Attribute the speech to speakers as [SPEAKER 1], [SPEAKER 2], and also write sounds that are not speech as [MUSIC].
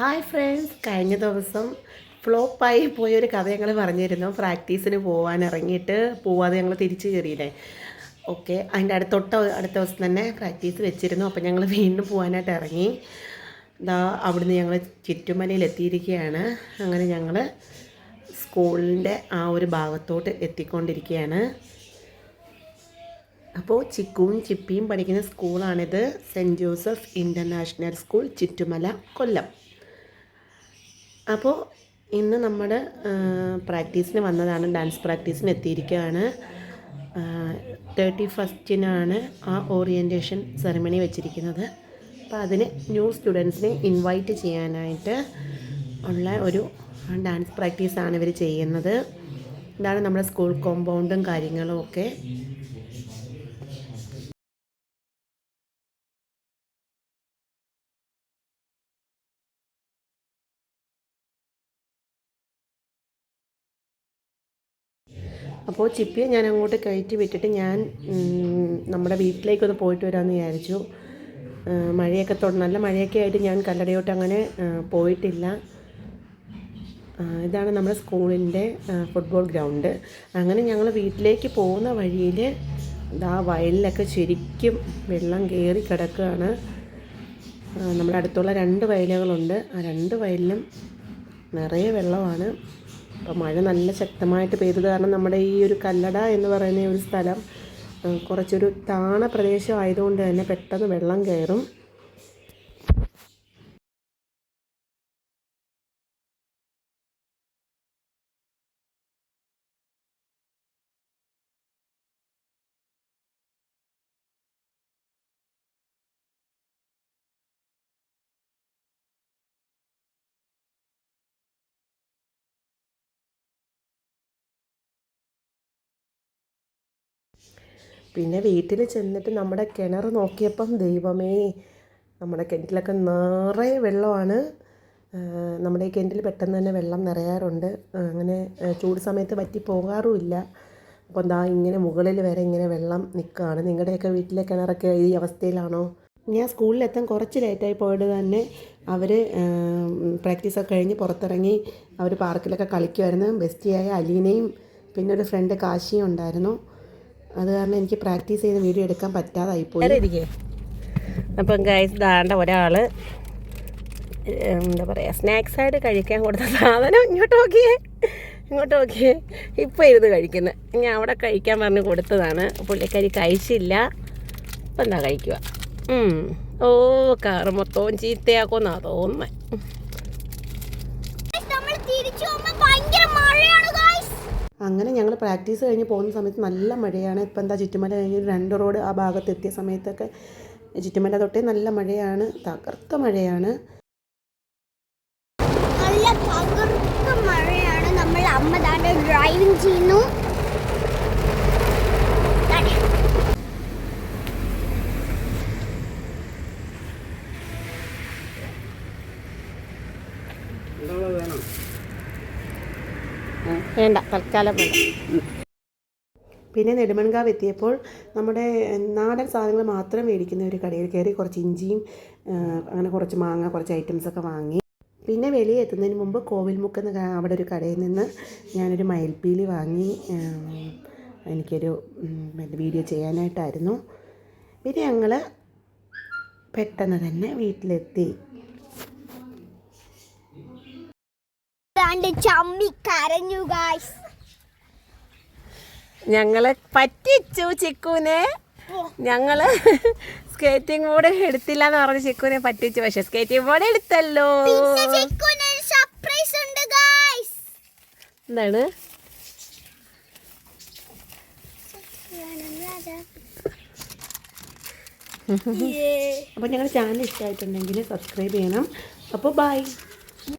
[SPEAKER 1] Hi friends കഴിഞ്ഞ ദിവസം ഫ്ലോപ്പായി പോയൊരു കഥ ഞങ്ങൾ പറഞ്ഞിരുന്നു. പ്രാക്ടീസിന് പോകാൻ ഇറങ്ങിയിട്ട് പോവാതെ ഞങ്ങൾ തിരിച്ചു കയറിയില്ലേ ഓക്കെ അതിന്റെ അടുത്ത തൊട്ട അടുത്ത ദിവസം തന്നെ പ്രാക്ടീസ് വെച്ചിരുന്നു. അപ്പോൾ ഞങ്ങൾ വീണ്ടും പോകാനായിട്ട് ഇറങ്ങി. ദാ അവിടുന്ന് ഞങ്ങൾ ചുറ്റുമലയിൽ എത്തിയിരിക്കുകയാണ്. അങ്ങനെ ഞങ്ങൾ സ്കൂളിന്റെ ആ ഒരു ഭാഗത്തോട്ട് എത്തിക്കൊണ്ടിരിക്കുകയാണ്. അപ്പോൾ ചിക്കുവും ചിപ്പിയും പഠിക്കുന്ന സ്കൂളാണിത്. Saint Joseph International School Chuttumala Kollam. അപ്പോൾ ഇന്ന് നമ്മുടെ പ്രാക്ടീസിന് വന്നതാണ് ഡാൻസ് പ്രാക്ടീസിന് എത്തിയിരിക്കുകയാണ്. തേർട്ടി ഫസ്റ്റിനാണ് ആ ഓറിയന്റേഷൻ സെറമണി വെച്ചിരിക്കുന്നത്. അപ്പോൾ അതിന് ന്യൂ സ്റ്റുഡൻസിനെ ഇൻവൈറ്റ് ചെയ്യാനായിട്ട് ഉള്ള ഒരു ഡാൻസ് പ്രാക്ടീസാണ് ഇവർ ചെയ്യുന്നത്. ഇതാണ് നമ്മുടെ സ്കൂൾ കോമ്പൗണ്ടും കാര്യങ്ങളും ഒക്കെ. അപ്പോൾ ചിപ്പിയെ ഞാൻ അങ്ങോട്ട് കയറ്റി വിട്ടിട്ട് ഞാൻ നമ്മുടെ വീട്ടിലേക്കൊന്ന് പോയിട്ട് വരാമെന്ന് വിചാരിച്ചു. മഴയൊക്കെ തൊ നല്ല മഴയൊക്കെ ആയിട്ട് ഞാൻ കല്ലടയോട്ട് അങ്ങനെ പോയിട്ടില്ല. ഇതാണ് നമ്മുടെ സ്കൂളിന്റെ ഫുട്ബോൾ ഗ്രൗണ്ട്. അങ്ങനെ ഞങ്ങൾ വീട്ടിലേക്ക് പോകുന്ന വഴിയിൽ ഇതാ വയലിലൊക്കെ ശരിക്കും വെള്ളം കയറി കിടക്കുകയാണ്. നമ്മുടെ അടുത്തുള്ള രണ്ട് വയലുകളുണ്ട്. ആ രണ്ട് വയലിലും നിറയെ വെള്ളമാണ്. അപ്പോൾ മഴ നല്ല ശക്തമായിട്ട് പെയ്തത് കാരണം നമ്മുടെ ഈ ഒരു കല്ലട എന്ന് പറയുന്ന ഒരു സ്ഥലം കുറച്ചൊരു താണ പ്രദേശം ആയതുകൊണ്ട് തന്നെ പെട്ടെന്ന് വെള്ളം കയറും. പിന്നെ വീട്ടിൽ ചെന്നിട്ട് നമ്മുടെ കിണർ നോക്കിയപ്പം ദൈവമേ നമ്മുടെ കിണറ്റിലൊക്കെ നിറയെ വെള്ളമാണ്. നമ്മുടെ ഈ കിണറ്റിൽ പെട്ടെന്ന് തന്നെ വെള്ളം നിറയാറുണ്ട്. അങ്ങനെ ചൂട് സമയത്ത് വറ്റി പോകാറുമില്ല. അപ്പോൾ എന്താ ഇങ്ങനെ മുകളിൽ വരെ ഇങ്ങനെ വെള്ളം നിൽക്കുകയാണ്. നിങ്ങളുടെയൊക്കെ വീട്ടിലെ കിണറൊക്കെ ഈ അവസ്ഥയിലാണോ? ഞാൻ സ്കൂളിലെത്താൻ കുറച്ച് ലേറ്റായി പോയത് തന്നെ അവർ പ്രാക്ടീസൊക്കെ കഴിഞ്ഞ് പുറത്തിറങ്ങി അവർ പാർക്കിലൊക്കെ കളിക്കുമായിരുന്നു ബെസ്റ്റിയായ അലീനയും പിന്നെ ഒരു ഫ്രണ്ട് കാശിയും ഉണ്ടായിരുന്നു. അത് കാരണം എനിക്ക് പ്രാക്ടീസ് ചെയ്ത് വീഡിയോ എടുക്കാൻ പറ്റാതായി പറ്റാതായിപ്പോയി അപ്പം ഗൈസ് ദാണ്ട ഒരാൾ എന്താ പറയുക സ്നാക്സ് ആയിട്ട് കഴിക്കാൻ കൊടുത്ത സാധനം ഇങ്ങോട്ട് നോക്കിയേ. ഇങ്ങോട്ട് നോക്കിയേ. ഇപ്പോൾ ഇരുന്ന് കഴിക്കുന്നത് ഞാൻ അവിടെ കഴിക്കാൻ പറഞ്ഞ് കൊടുത്തതാണ്. പുള്ളിക്കാരി കഴിച്ചില്ല. ഇപ്പം എന്താ കഴിക്കുക. ഓ കാറ് മൊത്തവും ചീത്തയാക്കുമെന്നാ തോന്നുന്നത് അങ്ങനെ ഞങ്ങൾ പ്രാക്ടീസ് കഴിഞ്ഞ് പോകുന്ന സമയത്ത് നല്ല മഴയാണ്. ഇപ്പം എന്താ ചുറ്റുമല കഴിഞ്ഞ് രണ്ട് റോഡ് ആ ഭാഗത്ത് എത്തിയ സമയത്തൊക്കെ ചുറ്റുമല തൊട്ടേ നല്ല മഴയാണ്. തകർത്ത മഴയാണ്.
[SPEAKER 2] നല്ല തകർത്ത മഴയാണ്. നമ്മൾ അമ്മ താണ്ട് ഡ്രൈവിംഗ് ചെയ്യുന്നു. ദാണ്ടെ.
[SPEAKER 1] വേണ്ട തൽക്കാലം വേണ്ട. പിന്നെ നെടുമൺകാവ് എത്തിയപ്പോൾ നമ്മുടെ നാടൻ സാധനങ്ങൾ മാത്രം മേടിക്കുന്ന ഒരു കടയിൽ കയറി കുറച്ച് ഇഞ്ചിയും അങ്ങനെ കുറച്ച് മാങ്ങ കുറച്ച് ഐറ്റംസൊക്കെ വാങ്ങി. പിന്നെ വെളിയിൽ എത്തുന്നതിന് മുമ്പ് കോവിൽമുക്ക് എന്ന അവിടെ ഒരു കടയിൽ നിന്ന് ഞാനൊരു മയിൽപ്പീലി വാങ്ങി എനിക്കൊരു വീഡിയോ ചെയ്യാനായിട്ടായിരുന്നു. പിന്നെ ഞങ്ങൾ പെട്ടെന്ന് തന്നെ വീട്ടിലെത്തി
[SPEAKER 2] ദാണ്ട് ചമ്മി കരഞ്ഞു ഗായ്സ്
[SPEAKER 1] ഞങ്ങളെ പറ്റിച്ചു ചിക്കുനെ. ഞങ്ങൾ [LAUGHS] സ്കേറ്റിംഗ് ബോർഡ് എടുത്തില്ല എന്ന് പറഞ്ഞ് ചിക്കുനെ പറ്റിച്ചു പക്ഷെ സ്കേറ്റിംഗ് ബോർഡ് എടുത്തല്ലോ.
[SPEAKER 2] സർപ്രൈസ് ഉണ്ട് ഗായ്സ്
[SPEAKER 1] എന്താണ്? അപ്പോൾ ഞങ്ങളുടെ ചാനൽ ഇഷ്ടമായിട്ടുണ്ടെങ്കിൽ സബ്സ്ക്രൈബ് ചെയ്യണം. അപ്പോൾ ബൈ